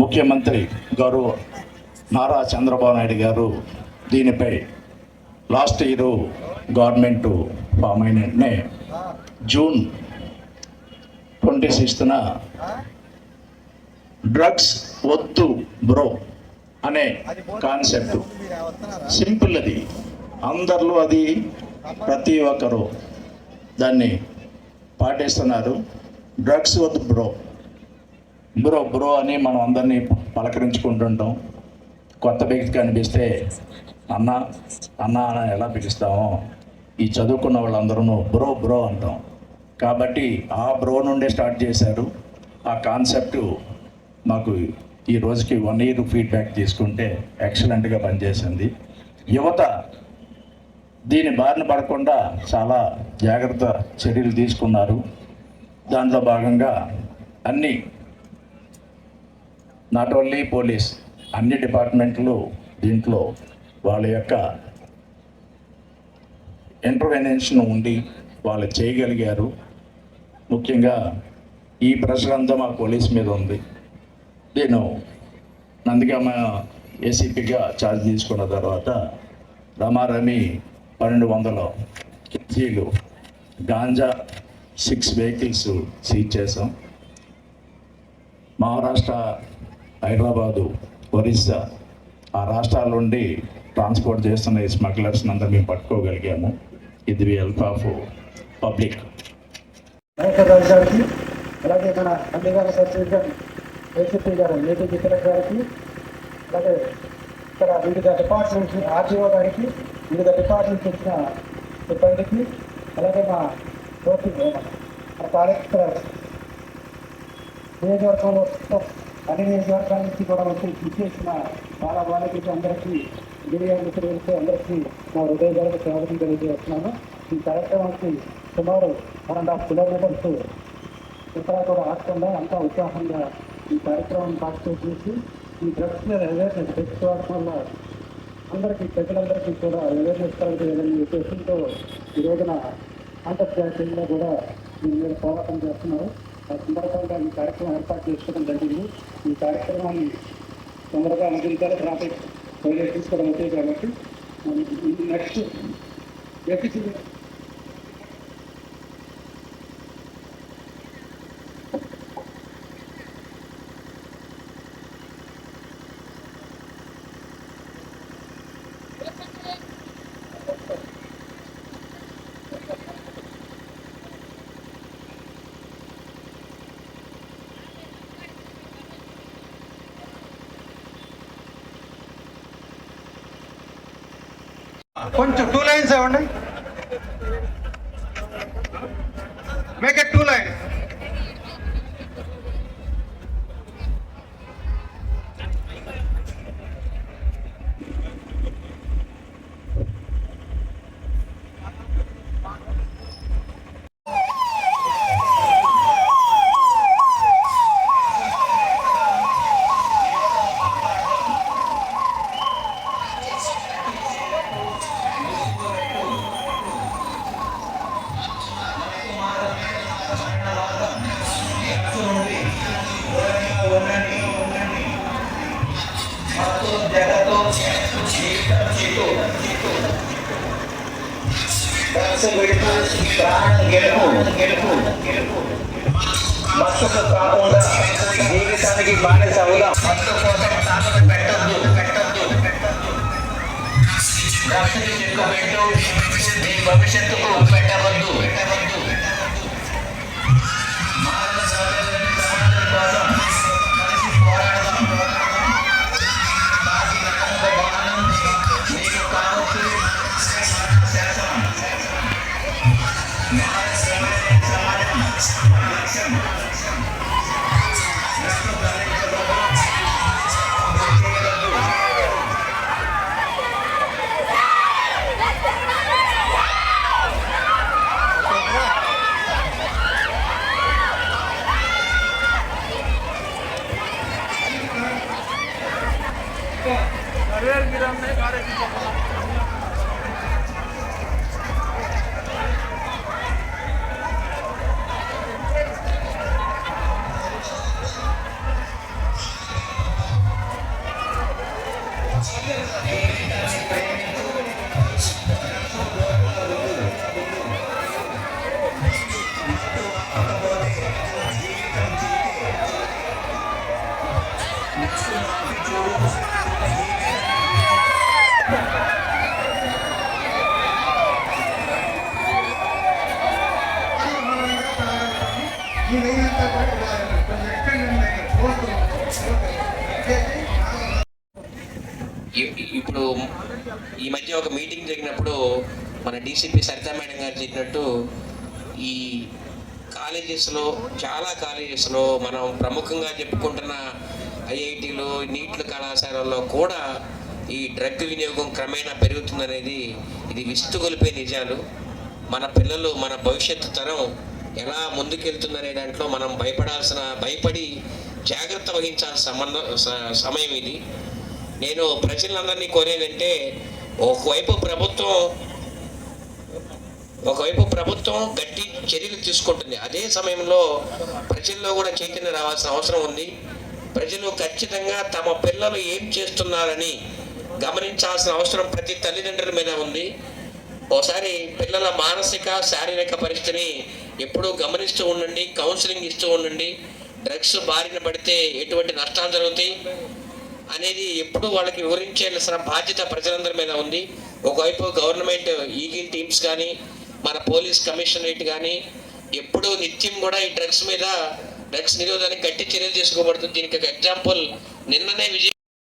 ముఖ్యమంత్రి గౌరవ నారా చంద్రబాబు నాయుడు గారు దీనిపై లాస్ట్ ఇయర్ గవర్నమెంట్ ఫామ్ అయిన వెంటనే జూన్ ట్వంటీ సిక్స్త్న డ్రగ్స్ వద్దు బ్రో అనే కాన్సెప్ట్. సింపుల్ అది. అందరిలో అది ప్రతి ఒక్కరు దాన్ని పాటిస్తున్నారు. డ్రగ్స్ వద్దు బ్రో. బ్రో బ్రో అని మనం అందరినీ పలకరించుకుంటుంటాం. కొత్త వ్యక్తి కనిపిస్తే అన్న అన్న అని ఎలా పిలుస్తామో ఈ చదువుకున్న వాళ్ళందరూ బ్రో బ్రో అంటాం. కాబట్టి ఆ బ్రో నుండే స్టార్ట్ చేశారు. ఆ కాన్సెప్ట్ మాకు ఈ రోజుకి వన్ ఇయర్ ఫీడ్బ్యాక్ తీసుకుంటే ఎక్సలెంట్గా పనిచేసింది. యువత దీని బారిన పడకుండా చాలా జాగ్రత్త చర్యలు తీసుకున్నారు. దాంట్లో భాగంగా అన్ని నాట్ ఓన్లీ పోలీస్ అన్ని డిపార్ట్మెంట్లు దీంట్లో వాళ్ళ యొక్క ఇంటర్వెన్షన్ ఉండి వాళ్ళు చేయగలిగారు. ముఖ్యంగా ఈ ప్రెషర్ అంతా మా పోలీస్ మీద ఉంది. నేను నందిగామ ఏసీపీగా ఛార్జ్ తీసుకున్న తర్వాత రమారమి పన్నెండు వందల కేజీలు గాంజా సిక్స్ వెహికల్స్ సీజ్ చేసాం మహారాష్ట్ర హైదరాబాదు ఒరిస్సా ఆ రాష్ట్రాల నుండి ట్రాన్స్పోర్ట్ చేస్తున్న ఈ స్మగ్లర్స్ అందరూ మేము పట్టుకోగలిగాము. ఇది హెల్ప్ ఆఫ్ పబ్లిక్. నాగేశ్వరరావు గారికి అలాగే మన అన్నిగాల సచివ్ గారు ఏసీపీ గారు ఏపీ జితేంద్ర గారికి అలాగే ఇక్కడ వివిధ డిపార్ట్మెంట్స్ ఆర్టీఓ గారికి వివిధ డిపార్ట్మెంట్స్ వచ్చిన సిబ్బందికి అలాగే మా టోపీ మన కలెక్టర్ నియోజకవర్గంలో అన్ని నియోజకవర్గాల నుంచి కూడా వచ్చి ఇచ్చేసిన చాలా బాలకి అందరికీ గిరిజన మిత్రులకి అందరికీ నా హృదయపూర్వక స్వాగతం తెలియజేస్తున్నాను. ఈ కార్యక్రమానికి సుమారు వన్ అండ్ హాఫ్ కిలోమీటర్స్ ఎక్కడ కూడా ఆగకుండా అంతా ఉత్సాహంగా ఈ కార్యక్రమం పార్టిసిపేట్ చేసి ఈ డ్రగ్స్ మీద అవేర్నెస్ డ్రగ్స్ వాడటం వల్ల అందరికీ ప్రజలందరికీ కూడా అవేర్నెస్ కలగలేదనే ఉద్దేశంతో ఈ రోజున అంతర్జాతీయంగా కూడా దీని మీద పోరాటం చేస్తున్నారు ఆ సందర్భంగా ఈ కార్యక్రమం ఏర్పాటు చేసుకోవడం జరిగింది. ఈ కార్యక్రమాన్ని తొందరగా ముగించాలి. ట్రాఫిక్ వైలేట్ తీసుకోవడం అవుతాయి కాబట్టి నెక్స్ట్ ఎఫిసి కొంచెం టూ లైన్స్ ఇవ్వండి. మేక్ టూ లైన్స్ ప్రాణం గెలుపు గెలుపు గెలుపు మత్తుకు కాకుండా జీవితానికి బానిస అవుదాం మత్తు కోసం తాకట్టు పెట్టద్దు పెట్టద్దు రక్షణ చెక్కు పెట్టు నీ భవిష్యత్తుకు పెట్టవద్దు పెట్టవద్దు. ఇప్పుడు ఈ మధ్య ఒక మీటింగ్ జరిగినప్పుడు మన డీసీపీ సరితా మేడం గారు చెప్పినట్టు ఈ కాలేజెస్లో చాలా కాలేజెస్లో మనం ప్రముఖంగా చెప్పుకుంటున్న ఐఐటీలు నీట్ల కళాశాలల్లో కూడా ఈ డ్రగ్ వినియోగం క్రమేణా పెరుగుతుందనేది ఇది విస్తుగొలిపే నిజాలు. మన పిల్లలు మన భవిష్యత్తు తరం ఎలా ముందుకెళ్తుందనే దాంట్లో మనం భయపడాల్సిన భయపడి జాగ్రత్త వహించాల్సిన సంబంధం సమయం ఇది. నేను ప్రజలందరినీ కోరేదంటే ఒకవైపు ప్రభుత్వం ఒకవైపు ప్రభుత్వం గట్టి చర్యలు తీసుకుంటుంది. అదే సమయంలో ప్రజల్లో కూడా చైతన్యం రావాల్సిన అవసరం ఉంది. ప్రజలు ఖచ్చితంగా తమ పిల్లలు ఏం చేస్తున్నారని గమనించాల్సిన అవసరం ప్రతి తల్లిదండ్రుల మీద ఉంది. ఒకసారి పిల్లల మానసిక శారీరక పరిస్థితిని ఎప్పుడూ గమనిస్తూ ఉండండి కౌన్సిలింగ్ ఇస్తూ ఉండండి. డ్రగ్స్ బారిన పడితే ఎటువంటి నష్టాలు జరుగుతాయి. అనేది ఎప్పుడు వాళ్ళకి వివరించాల్సిన బాధ్యత ప్రజలందరి మీద ఉంది. ఒకవైపు గవర్నమెంట్ ఈగిల్ టీమ్స్ కానీ మన పోలీస్ కమిషనరేట్ కానీ ఎప్పుడూ నిత్యం కూడా ఈ డ్రగ్స్ మీద డ్రగ్స్ నిరోధానికి గట్టి చర్యలు తీసుకోబడుతుంది. దీనికి ఒక ఎగ్జాంపుల్ నిన్ననే విజయ